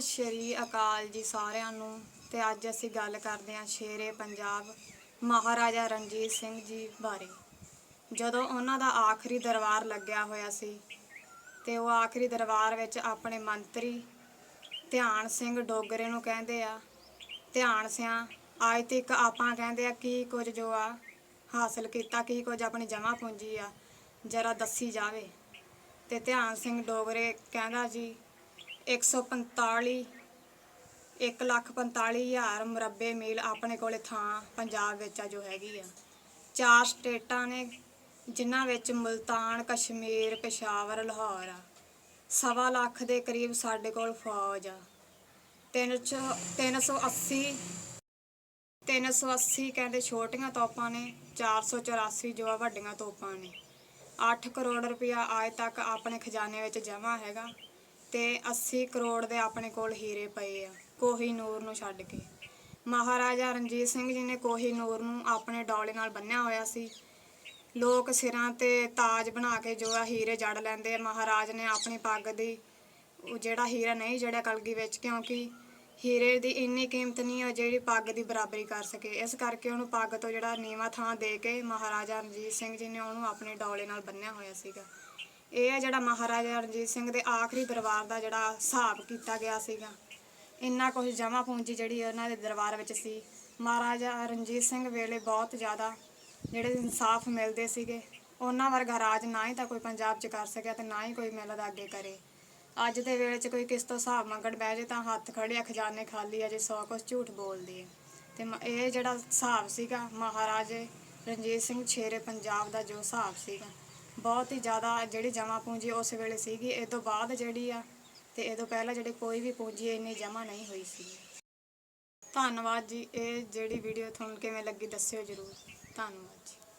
ਸਤਿ ਸ਼੍ਰੀ ਅਕਾਲ ਜੀ ਸਾਰਿਆਂ ਨੂੰ ਤੇ ਅੱਜ ਅਸੀਂ ਗੱਲ ਕਰਦੇ ਹਾਂ ਸ਼ੇਰੇ ਪੰਜਾਬ ਮਹਾਰਾਜਾ ਰਣਜੀਤ ਸਿੰਘ ਜੀ ਬਾਰੇ। ਜਦੋਂ ਉਹਨਾਂ ਦਾ ਆਖਰੀ ਦਰਬਾਰ ਲੱਗਿਆ ਹੋਇਆ ਸੀ ਤੇ ਉਹ ਆਖਰੀ ਦਰਬਾਰ ਵਿੱਚ ਆਪਣੇ ਮੰਤਰੀ ਧਿਆਨ ਸਿੰਘ ਡੋਗਰੇ ਨੂੰ ਕਹਿੰਦੇ ਆ, ਧਿਆਨ ਸਿਆਂ, ਅੱਜ ਤੱਕ ਆਪਾਂ ਕਹਿੰਦੇ ਆ ਕੀ ਕੁਝ ਜੋ ਆ ਹਾਸਲ ਕੀਤਾ, ਕੀ ਕੁਝ ਆਪਣੀ ਜਮ੍ਹਾਂ ਪੂੰਜੀ ਆ, ਜਰਾ ਦੱਸੀ ਜਾਵੇ। ਤੇ ਧਿਆਨ ਸਿੰਘ ਡੋਗਰੇ ਕਹਿੰਦਾ ਜੀ 145 ਇੱਕ ਲੱਖ ਪੰਤਾਲੀ ਹਜ਼ਾਰ ਮੁਰੱਬੇ ਮੀਲ ਆਪਣੇ ਕੋਲੇ ਥਾਂ ਪੰਜਾਬ ਵਿੱਚ ਆ ਜੋ ਹੈਗੀ ਆ। ਚਾਰ ਸਟੇਟਾਂ ਨੇ, ਜਿਨ੍ਹਾਂ ਵਿੱਚ ਮੁਲਤਾਨ, ਕਸ਼ਮੀਰ, ਪਸ਼ਾਵਰ, ਲਾਹੌਰ ਆ। ਸਵਾ ਲੱਖ ਦੇ ਕਰੀਬ ਸਾਡੇ ਕੋਲ ਫੌਜ ਆ। 380 380 ਕਹਿੰਦੇ ਛੋਟੀਆਂ ਤੋਪਾਂ ਨੇ 484 ਜੋ ਆ ਵੱਡੀਆਂ ਤੋਪਾਂ ਨੇ। 8 ਕਰੋੜ ਰੁਪਇਆ ਅੱਜ ਤੱਕ ਆਪਣੇ ਖਜ਼ਾਨੇ ਵਿੱਚ ਜਮ੍ਹਾਂ ਹੈਗਾ। ਤੇ 80 ਕਰੋੜ ਦੇ ਆਪਣੇ ਕੋਲ ਹੀਰੇ ਪਏ ਆ, ਕੋਹੀ ਨੂਰ ਨੂੰ ਛੱਡ ਕੇ। ਮਹਾਰਾਜਾ ਰਣਜੀਤ ਸਿੰਘ ਜੀ ਨੇ ਕੋਹੀ ਨੂਰ ਨੂੰ ਆਪਣੇ ਡੌਲੇ ਨਾਲ ਬੰਨਿਆ ਹੋਇਆ ਸੀ। ਲੋਕ ਸਿਰਾਂ ਤੇ ਤਾਜ ਬਣਾ ਕੇ ਜੋ ਆ ਹੀਰੇ ਜੜ ਲੈਂਦੇ ਆ, ਮਹਾਰਾਜ ਨੇ ਆਪਣੀ ਪੱਗ ਦੀ ਉਹ ਜਿਹੜਾ ਹੀਰਾ ਨਹੀਂ ਜੜਿਆ ਕਲਗੀ ਵਿੱਚ, ਕਿਉਂਕਿ ਹੀਰੇ ਦੀ ਇੰਨੀ ਕੀਮਤ ਨਹੀਂ ਆ ਜਿਹੜੀ ਪੱਗ ਦੀ ਬਰਾਬਰੀ ਕਰ ਸਕੇ। ਇਸ ਕਰਕੇ ਉਹਨੂੰ ਪੱਗ ਤੋਂ ਜਿਹੜਾ ਨੀਵਾਂ ਥਾਂ ਦੇ ਕੇ ਮਹਾਰਾਜਾ ਰਣਜੀਤ ਸਿੰਘ ਜੀ ਨੇ ਉਹਨੂੰ ਆਪਣੇ ਡੌਲੇ ਨਾਲ ਬੰਨਿਆ ਹੋਇਆ ਸੀਗਾ। ਇਹ ਹੈ ਜਿਹੜਾ ਮਹਾਰਾਜਾ ਰਣਜੀਤ ਸਿੰਘ ਦੇ ਆਖਰੀ ਪਰਿਵਾਰ ਦਾ ਜਿਹੜਾ ਹਿਸਾਬ ਕੀਤਾ ਗਿਆ ਸੀਗਾ। ਇੰਨਾ ਕੁਝ ਜਮ੍ਹਾਂ ਪੂੰਜੀ ਜਿਹੜੀ ਉਹਨਾਂ ਦੇ ਦਰਬਾਰ ਵਿੱਚ ਸੀ। ਮਹਾਰਾਜਾ ਰਣਜੀਤ ਸਿੰਘ ਵੇਲੇ ਬਹੁਤ ਜ਼ਿਆਦਾ ਜਿਹੜੇ ਇਨਸਾਫ ਮਿਲਦੇ ਸੀਗੇ। ਉਹਨਾਂ ਵਰਗਾ ਰਾਜ ਨਾ ਹੀ ਤਾਂ ਕੋਈ ਪੰਜਾਬ 'ਚ ਕਰ ਸਕਿਆ ਤੇ ਨਾ ਹੀ ਕੋਈ ਮਿਲਦਾ ਅੱਗੇ ਕਰੇ। ਅੱਜ ਦੇ ਵੇਲੇ 'ਚ ਕੋਈ ਕਿਸ ਤੋਂ ਹਿਸਾਬ ਮੰਗਣ ਬਹਿ ਜੇ ਤਾਂ ਹੱਥ ਖੜੇ ਖਜ਼ਾਨੇ ਖਾਲੀ ਆ ਜੇ ਸੌ ਕੁਛ ਝੂਠ ਬੋਲਦੀ ਹੈ। ਤੇ ਮ- ਇਹ ਜਿਹੜਾ ਹਿਸਾਬ ਸੀਗਾ ਮਹਾਰਾਜੇ ਰਣਜੀਤ ਸਿੰਘ ਛੇਰੇ ਪੰਜਾਬ ਦਾ ਜੋ ਹਿਸਾਬ ਸੀਗਾ। ਬਹੁਤ ਹੀ ਜ਼ਿਆਦਾ ਜਿਹੜੀ ਜਮ੍ਹਾਂ ਪੂੰਜੀ ਉਸ ਵੇਲੇ ਸੀਗੀ, ਇਹ ਤੋਂ ਬਾਅਦ ਜਿਹੜੀ ਆ ਤੇ ਇਹ ਤੋਂ ਪਹਿਲਾਂ ਜਿਹੜੀ ਕੋਈ ਵੀ ਪੂੰਜੀ ਇੰਨੀ ਜਮ੍ਹਾਂ ਨਹੀਂ ਹੋਈ ਸੀ। ਧੰਨਵਾਦ ਜੀ, ਇਹ ਜਿਹੜੀ ਵੀਡੀਓ ਤੁਹਾਨੂੰ ਕਿਵੇਂ ਲੱਗੀ ਦੱਸਿਓ ਜਰੂਰ। ਧੰਨਵਾਦ ਜੀ।